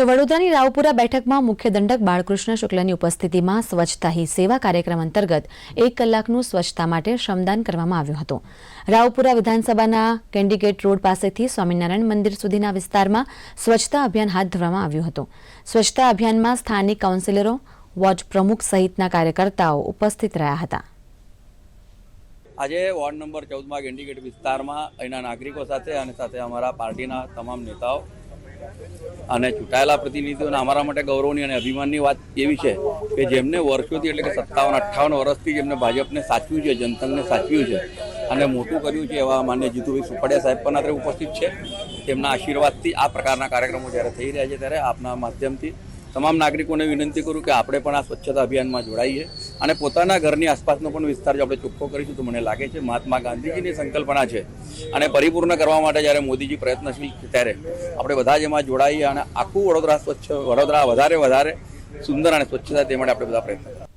તો વડોદરાની રાવપુરા બેઠકમાં મુખ્ય દંડક બાળકૃષ્ણ શુક્લની ઉપસ્થિતિમાં સ્વચ્છતા હી સેવા કાર્યક્રમ અંતર્ગત એક કલાકનું સ્વચ્છતા માટે શ્રમદાન કરવામાં આવ્યું હતું. રાવપુરા વિધાનસભાના કેન્ડિકેટ રોડ પાસેથી સ્વામિનારાયણ મંદિર સુધીના વિસ્તારમાં સ્વચ્છતા અભિયાન હાથ ધરવામાં આવ્યું હતું. સ્વચ્છતા અભિયાનમાં સ્થાનિક કાઉન્સિલરો, વોર્ડ પ્રમુખ સહિતના કાર્યકર્તાઓ ઉપસ્થિત રહ્યા હતા. આજે વોર્ડ નંબર ચૌદમાં ગેન્ડીગેટ વિસ્તારમાં અહીંના નાગરિકો સાથે અને સાથે અમારા પાર્ટીના તમામ નેતાઓ અને ચૂંટાયેલા પ્રતિનિધિઓને અમારા માટે ગૌરવની અને અભિમાનની વાત એવી છે કે જેમને વર્ષોથી એટલે કે સત્તાવન, અઠ્ઠાવન વર્ષથી જેમને ભાજપને સાચવ્યું છે જનસંઘને સાચવ્યું છે અને મોટું કર્યું છે એવા માન્ય જીતુભાઈ સુપડિયા સાહેબ પણ અત્યારે ઉપસ્થિત છે. તેમના આશીર્વાદથી આ પ્રકારના કાર્યક્રમો જ્યારે થઈ રહ્યા છે ત્યારે આપના માધ્યમથી તમામ નાગરિકોને વિનંતી કરું કે આપણે પણ આ સ્વચ્છતા અભિયાનમાં જોડાઈએ. અને પોતાના ઘરની આસપાસનો પણ વિસ્તાર જો આપણે ચોખ્ખો કરીશું તો મને લાગે છે મહાત્મા ગાંધીજીની સંકલ્પના છે. અને પરિપૂર્ણ કરવા માટે જ્યારે મોદીજી પ્રયત્નશીલ ત્યારે આપણે બધા જ એમાં જોડાઈએ અને આખું વડોદરા સ્વચ્છ, વડોદરા વધારે વધારે સુંદર અને સ્વચ્છતા તે માટે આપણે બધા પ્રયત્ન